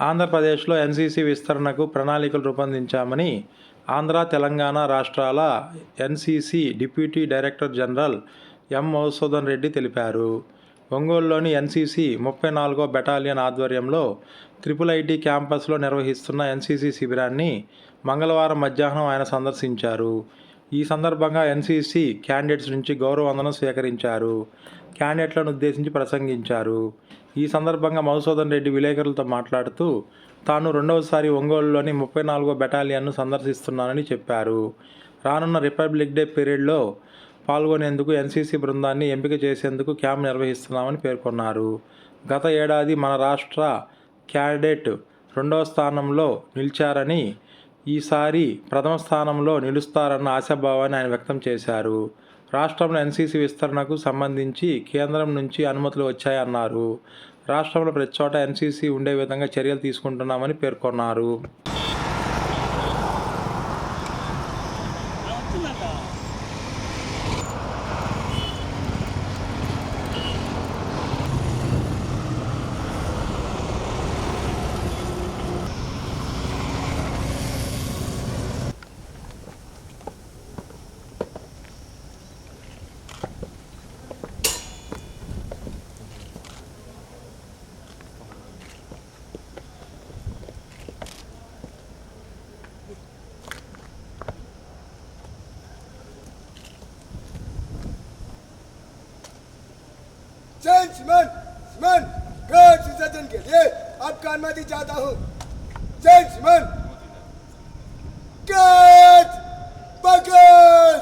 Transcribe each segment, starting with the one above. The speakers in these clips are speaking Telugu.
ఆంధ్రప్రదేశ్లో ఎన్సీసీ విస్తరణకు ప్రణాళికలు రూపొందించామని ఆంధ్ర తెలంగాణ రాష్ట్రాల NCC deputy director general M Madhusudan Reddy తెలిపారు. ఒంగోలులోని ఎన్సీసీ ముప్పై నాలుగో బెటాలియన్ ఆధ్వర్యంలో త్రిపుల్ ఐటీ క్యాంపస్లో నిర్వహిస్తున్న ఎన్సీసీ శిబిరాన్ని మంగళవారం మధ్యాహ్నం ఆయన సందర్శించారు. ఈ సందర్భంగా ఎన్సీసీ క్యాండిడేట్స్ నుంచి గౌరవ వందనం స్వీకరించారు. క్యాండిడేట్లను ఉద్దేశించి ప్రసంగించారు. ఈ సందర్భంగా మధుసూదన్ రెడ్డి విలేకరులతో మాట్లాడుతూ తాను రెండవసారి ఒంగోలులోని ముప్పై నాలుగో బెటాలియన్ను సందర్శిస్తున్నానని చెప్పారు. రానున్న రిపబ్లిక్ డే పీరియడ్లో పాల్గొనేందుకు ఎన్సీసీ బృందాన్ని ఎంపిక చేసేందుకు క్యాంప్ నిర్వహిస్తున్నామని పేర్కొన్నారు. గత ఏడాది మన రాష్ట్ర క్యాడెట్ రెండవ స్థానంలో నిలిచారని ఈసారి ప్రథమ స్థానంలో నిలుస్తారన్న ఆశాభావాన్ని ఆయన వ్యక్తం చేశారు. రాష్ట్రంలో ఎన్సీసీ విస్తరణకు సంబంధించి కేంద్రం నుంచి అనుమతులు వచ్చాయన్నారు. రాష్ట్రంలో ప్రతి చోట ఎన్సీసీ ఉండే విధంగా చర్యలు తీసుకుంటున్నామని పేర్కొన్నారు. सुमन सुमन कर विसर्जन के लिए अब कानमाती चाहता हूँ। जय सुमन। कर पकड़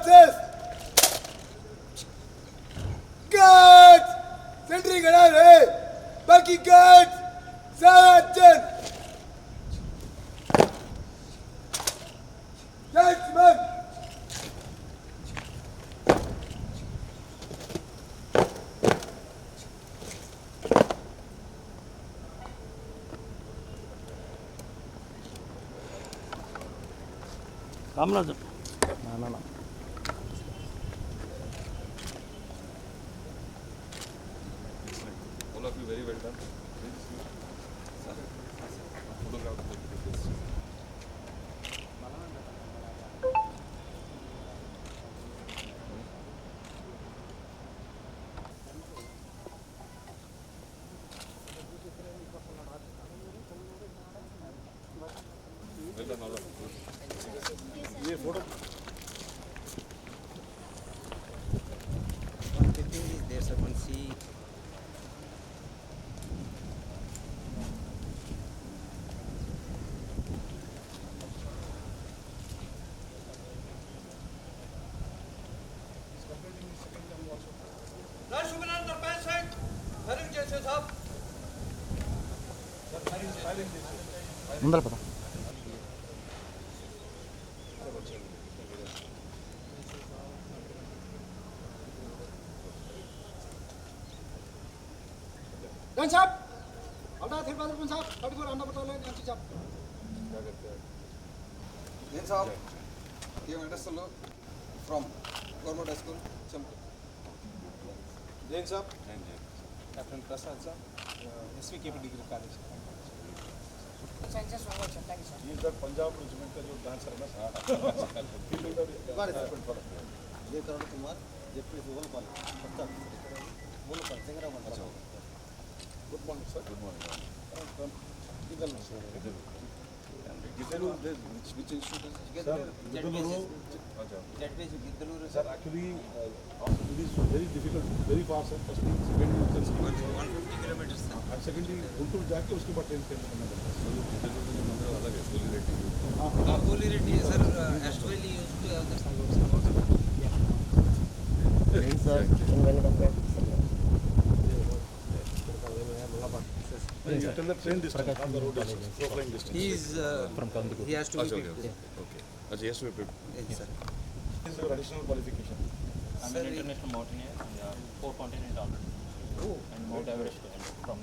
गढ़ सेंट्री बाकी कर सारा चंद 남라점 photo there's a one sea अंदर पता Dan sap. Alda third batter pun sap. Third four under batter line anchi sap. Then sap. You understand from government high school Champu. Jain sap. Jain Jain. Captain Prasad sap. SVKP degree college. Sanchez Swami Chettangi sir. He is the Punjab regiment का जो डांसर है ना सारा. ये करण कुमार जेपी गोलपाल बोलो पर सिंगरा मंडल Good morning, sir. Good morning. From Gidalma, sir. Gidalma. And Gidalur, which, which institute is it? Sir, Gidaluru. That way, Gidaluru, sir. Actually, uh, it is very difficult, very far, sir. First thing, second thing, sir. 150 kilometers, sir. And secondly, Guntur जाके उसके बाद ट्रेन के अंदर करना पड़ता है। सर, Gidalur का जो मंदिर अलग है, होली रेटी। हाँ, होली रेटी है, sir. Actually, used to other side. Yeah. Thanks, sir. Welcome back. The you tell the train distance on the road distance pro distance He is, uh, he has to be okay, picked. okay. Okay. Acha, yes, we prepared. Yes, sir. this is your additional qualification I'm an international mountaineer and uh, four continent already. And Mount Everest and from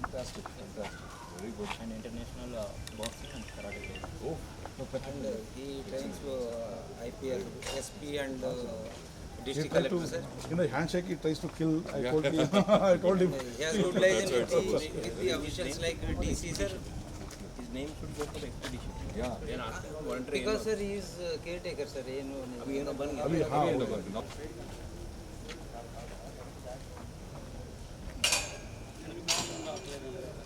fantastic fantastic very good and international uh, boxing and karate player. oh And uh, he trains uh, IPL, SP and uh, he district collector, sir. In the handshake, he tries to kill. I told him. I told him. He has good liaison with the, with the officials like DC, sir. His name should go for expedition. Yeah. Because sir, he is uh, caretaker, sir. You know, अभी ना बन गया. अभी हाँ हो गया. Thank you.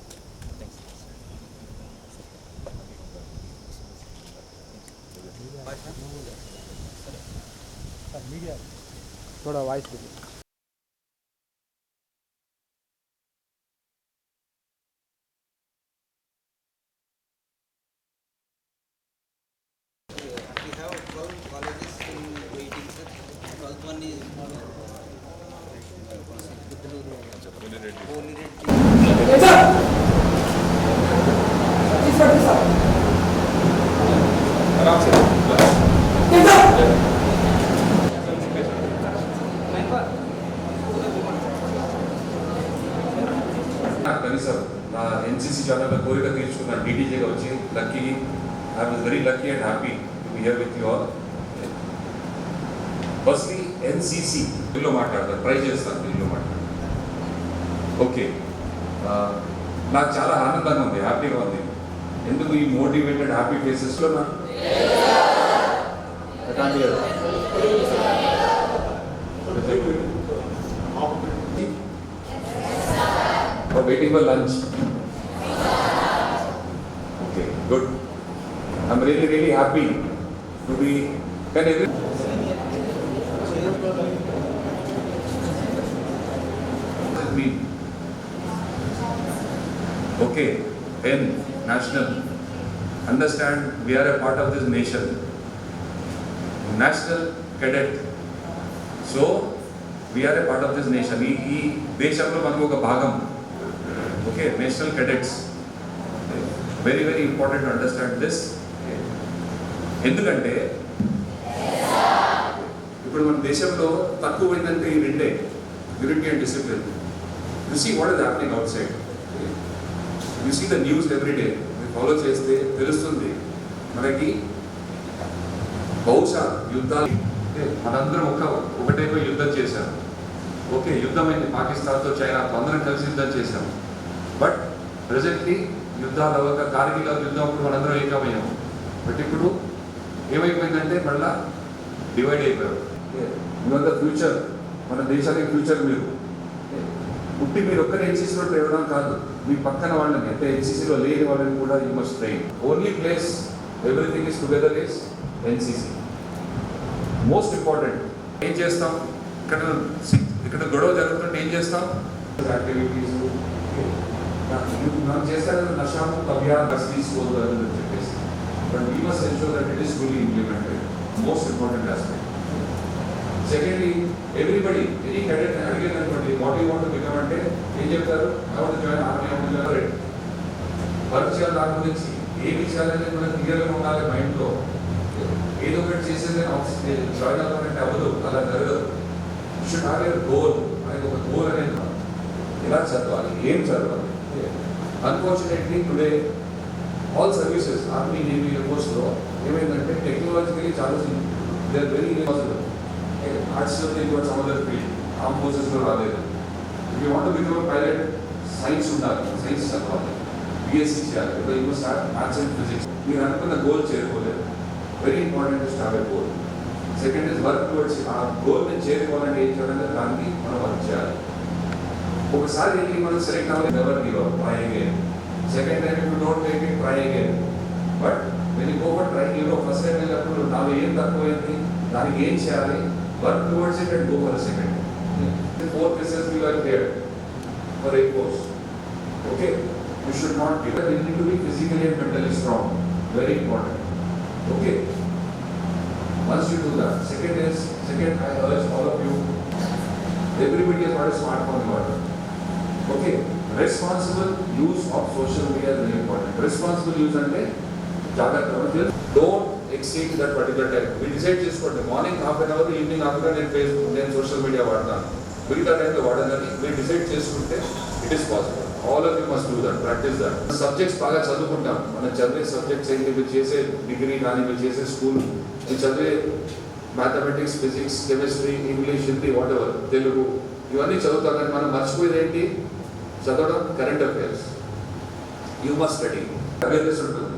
மீடியா. இதோட வாய்ஸ் இருக்குது కోరిక తీర్చుకున్నాను డీటీజీగా వచ్చి lucky I was very lucky and happy to be here with you all firstly NCC తెలుగులో మాట్లాడతాను ట్రై చేస్తాను తెలుగులో మాట్లాడతాను ఓకే నాకు చాలా ఆనందంగా ఉంది హ్యాపీగా ఉంది ఎందుకు ఈ మోటివేటెడ్ హ్యాపీ ఫేసెస్లో నాకు or waiting for lunch? Okay, good. I'm really, really happy to be. Can every With me. Okay, N, national. Understand we are a part of this nation. National cadet. So, we are a part of this nation ఈ ఈ దేశంలో మనకు ఒక భాగం okay national cadets very very important understand this ఎందుకంటే ఇప్పుడు మన దేశంలో తక్కువ ఏంటంటే ఈ రెండే unity and discipline you see what is happening outside you see the news every day మీరు ఫాలో చేస్తే తెలుస్తుంది. మనకి బహుశా యుద్ధాలు మనందరం ఒక ఒకటైపోయి యుద్ధం చేశాం. ఓకే యుద్ధం అయింది పాకిస్తాన్తో చైనాతో అందరం కలిసి యుద్ధం చేశాం. బట్ ప్రజెంట్లీ యుద్ధాలు అవ్వక కార్గిల్ యుద్ధం అప్పుడు మనందరం ఏకమయ్యాం. బట్ ఇప్పుడు ఏమైపోయిందంటే మళ్ళా డివైడ్ అయిపోయారు. యువర్ ద ఫ్యూచర్ మన దేశానికి ఫ్యూచర్ మీరు. పుట్టి మీరు ఒక్కరు ఎన్సీసీలో ట్రైవడం కాదు. మీ పక్కన వాళ్ళని అంటే ఎన్సీసీలో లేని వాళ్ళని కూడా you must train only place everything is together is NCC most important ఏం చేస్తాం? ఇక్కడ ఇక్కడ గొడవ జరుగుతుంటే ఏం చేస్తాం? యాక్టివిటీస్ మనం చేస్తారు నషాము అభియాన్ బస్ తీసుకోవద్దు అని చెప్పేసి but we must ensure that it is fully implemented most important aspect secondly everybody any cadet అడిగేది అనుకోండి వాట్ యూ వాంట్ బికమ్ అంటే ఏం చెప్తారు I join army I work చేయాలి దాని గురించి ఏమి చేయాలని మనం క్లియర్గా ఉండాలి మైండ్లో ఏదో ఒకటి చేసేది జాయిన్ అవ్వాలంటే అవ్వదు. అలా జరగదు. షుడ్ హ్యావ్ యర్ గోల్ అనేది ఒక గోల్ అనేది ఇలా ఎలా చదవాలి? ఏం చదవాలి? unfortunately today all services army navy ఎయిర్ఫోర్స్లో ఏమైందంటే టెక్నాలజికలీ చాలా they are very possible arts కూడా సమ్ ఫీల్డ్ ఆర్మ్ ఫోర్సెస్లో రాలేదు if you want become pilot science ఉండాలి సైన్స్ చదవాలి బిఎస్సీ చేయాలి ఇప్పుడు you start maths and physics మీరు అనుకున్న goal చేరుకోలేదు very important to start goal second is work towards ఆ గోల్ మీద చేరుకోవాలంటే ఏం చేయాలంటే దానికి మనం వర్క్ చేయాలి ఒకసారి వెళ్ళి మనం సెలెక్ట్ అవ్వాలి never Don't take it try again but when you go for try you first time వెళ్ళినప్పుడు నాలో ఏం తక్కువైంది దానికి ఏం చేయాలి work towards it and go for second four places you are clear for eight course okay You should not give it. You need to be physically and mentally strong. Very important. Okay. Once you do that, second is, second I urge all of you, everybody has got a smartphone got. Okay, responsible use of social media very important responsible Responsible అంటే జాగ్రత్త don't exceed that particular time మీరు డిసైడ్ చేసుకోండి. Morning half an hour evening half an hour నేను ఫేస్బుక్ నేను సోషల్ మీడియా వాడతాను. మిగతా టైంలో వాడదని మీరు డిసైడ్ చేసుకుంటే it is possible all of you must do that practice that subjects బాగా చదువుకుంటాం. మనం చదివే సబ్జెక్ట్స్ ఏంటి? మీరు చేసే డిగ్రీ కానీ మీరు చేసే స్కూల్ మీరు చదివే mathematics physics chemistry English Hindi whatever Telugu ఇవన్నీ చదువుతాం. కానీ మనం మర్చిపోయేది ఏంటి? చదవడం current affairs you must study awareness ఉంటుంది.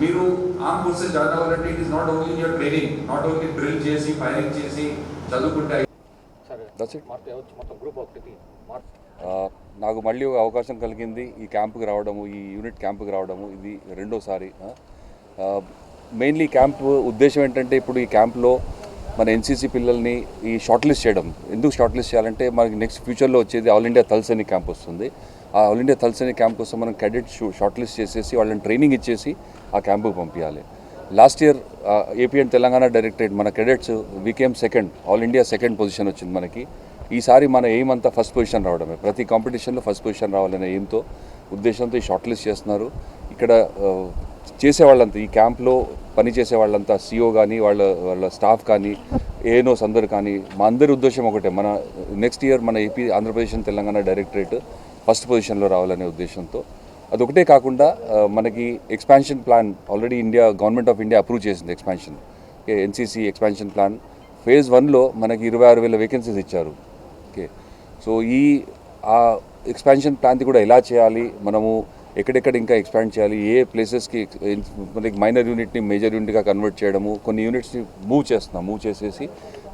మీరు ఆర్మ్ ఫోర్సెస్ జాయిన్ అవ్వాలంటే it is not only your training not only drill చేసి ఫైరింగ్ చేసి చదువుకుంటే ఆ, నాకు మళ్ళీ ఒక అవకాశం కలిగింది ఈ క్యాంపుకి రావడము ఈ యూనిట్ క్యాంపుకి రావడము ఇది రెండోసారి మెయిన్లీ క్యాంప్ ఉద్దేశం ఏంటంటే ఇప్పుడు ఈ క్యాంప్లో మన ఎన్సీసీ పిల్లల్ని ఈ షార్ట్ లిస్ట్ చేయడం. ఎందుకు షార్ట్ లిస్ట్ చేయాలంటే మనకి నెక్స్ట్ ఫ్యూచర్లో వచ్చేది ఆల్ ఇండియా తల్సని క్యాంప్ వస్తుంది. ఆ ఆల్ ఇండియా తలసేని క్యాంప్ కోసం మనం క్రెడిట్ షార్ట్ లిస్ట్ చేసేసి వాళ్ళని ట్రైనింగ్ ఇచ్చేసి ఆ క్యాంపుకి పంపించాలి last year AP and Telangana directorate మన credits VKM second all India second position వచ్చింది మనకి. ఈసారి మన ఎయిమ్ అంతా ఫస్ట్ పొజిషన్ రావడమే. ప్రతి కాంపిటీషన్లో ఫస్ట్ పొజిషన్ రావాలనే ఎయిమ్తో ఉద్దేశంతో ఈ షార్ట్ లిస్ట్ చేస్తున్నారు. ఇక్కడ చేసేవాళ్ళంతా చేసే వాళ్ళంతా ఈ క్యాంప్లో పని చేసే వాళ్ళంతా సిఓ కానీ వాళ్ళ వాళ్ళ స్టాఫ్ కానీ ఏఎన్ఓస్ అందరు కానీ మా అందరి ఉద్దేశం ఒకటే. మన నెక్స్ట్ ఇయర్ మన AP Andhra Pradesh Telangana directorate first పొజిషన్లో రావాలనే ఉద్దేశంతో. అదొకటే కాకుండా మనకి expansion plan already India government of India approve చేసింది expansion. NCC expansion plan. Phase వన్లో మనకి ఇరవై ఆరు వేల వేకెన్సీస్ ఇచ్చారు. ఓకే సో ఈ ఆ ఎక్స్పాన్షన్ ప్లాన్ది కూడా ఎలా చేయాలి? మనము ఎక్కడెక్కడ ఇంకా ఎక్స్పాండ్ చేయాలి ఏ ప్లేసెస్కి మనకి మైనర్ యూనిట్ని మేజర్ యూనిట్గా కన్వర్ట్ చేయడము కొన్ని యూనిట్స్ని మూవ్ చేస్తున్నాం మూవ్ చేసేసి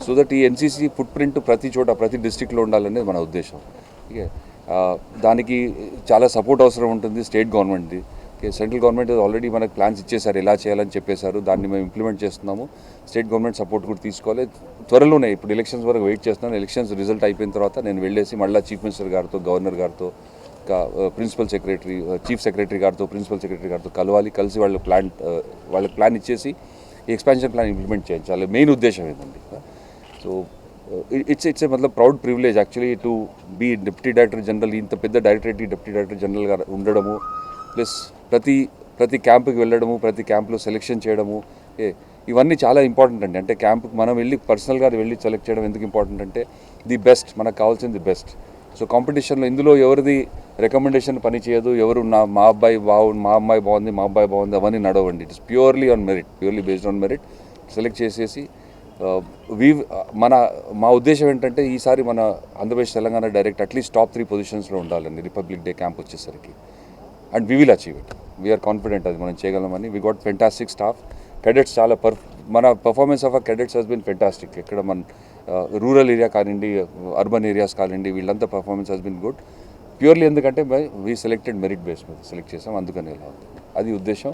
సో దట్ ఈ ఎన్సీసీ ఫుట్ ప్రింట్ ప్రతి చోట ప్రతి డిస్టిక్లో ఉండాలనేది మన ఉద్దేశం. దానికి చాలా సపోర్ట్ అవసరం ఉంటుంది స్టేట్ గవర్నమెంట్ది సెంట్రల్ గవర్నమెంట్ ఆల్రెడీ మనకు ప్లాన్స్ ఇచ్చేసారు ఎలా చేయాలని చెప్పేశారు దాన్ని మేము ఇంప్లిమెంట్ చేస్తున్నాము. స్టేట్ గవర్నమెంట్ సపోర్ట్ కూడా తీసుకోవాలి. త్వరలోనే ఇప్పుడు ఎలక్షన్స్ వరకు వెయిట్ చేస్తున్నాను. ఎలక్షన్స్ రిజల్ట్ అయిపోయిన తర్వాత నేను వెళ్ళేసి మళ్ళీ చీఫ్ మినిస్టర్ గారితో గవర్నర్ గారితో ప్రిన్సిపల్ సెక్రటరీ చీఫ్ సెక్రటరీ గారితో ప్రిన్సిపల్ సెక్రటరీ గారితో కలవాలి. కలిసి వాళ్ళ ప్లాన్ వాళ్ళకి ప్లాన్ ఇచ్చేసి ఎక్స్పాన్షన్ ప్లాన్ ఇంప్లిమెంట్ చేయించాలి మెయిన్ ఉద్దేశం ఏంటండి so it's it's a మతలబ్ proud privilege actually to be deputy director general. ఇంత పెద్ద డైరెక్టరేట్ డిప్యూటీ డైరెక్టర్ గారు ఉండడము ప్లస్ ప్రతి ప్రతి క్యాంపుకి వెళ్ళడము ప్రతి క్యాంప్లో సెలెక్షన్ చేయడము ఏ ఇవన్నీ చాలా ఇంపార్టెంట్ అండి. అంటే క్యాంప్కి మనం వెళ్ళి పర్సనల్గా వెళ్ళి సెలెక్ట్ చేయడం ఎందుకు ఇంపార్టెంట్ అంటే ది బెస్ట్ మనకు కావాల్సింది ది బెస్ట్. సో కాంపిటీషన్లో ఇందులో ఎవరిది రికమెండేషన్ పని చేయదు? ఎవరు నా మా అబ్బాయి బాగు మా అమ్మాయి బాగుంది మా అబ్బాయి బాగుంది అవన్నీ నడవండి. It's purely on merit purely based on merit select చేసేసి uh, వీ uh, మన మా ఉద్దేశం ఏంటంటే ఈసారి మన Andhra Pradesh Telangana direct at least top three పొజిషన్స్లో ఉండాలండి. రిపబ్లిక్ డే క్యాంప్ వచ్చేసరికి. And we will achieve it we are confident అది మనం చేయగలమని. We got fantastic staff cadets చాలా పర్ మన performance of a cadets he's been fantastic ఇక్కడ మన రూరల్ ఏరియా కానివ్వండి అర్బన్ ఏరియాస్ కానివ్వండి వీళ్ళంతా performance has been good purely ఎందుకంటే వీ సెలెక్టెడ్ మెరిట్ బేస్ మీద సెలెక్ట్ చేసాం అందుకని ఇలా ఉంది. అది ఉద్దేశం.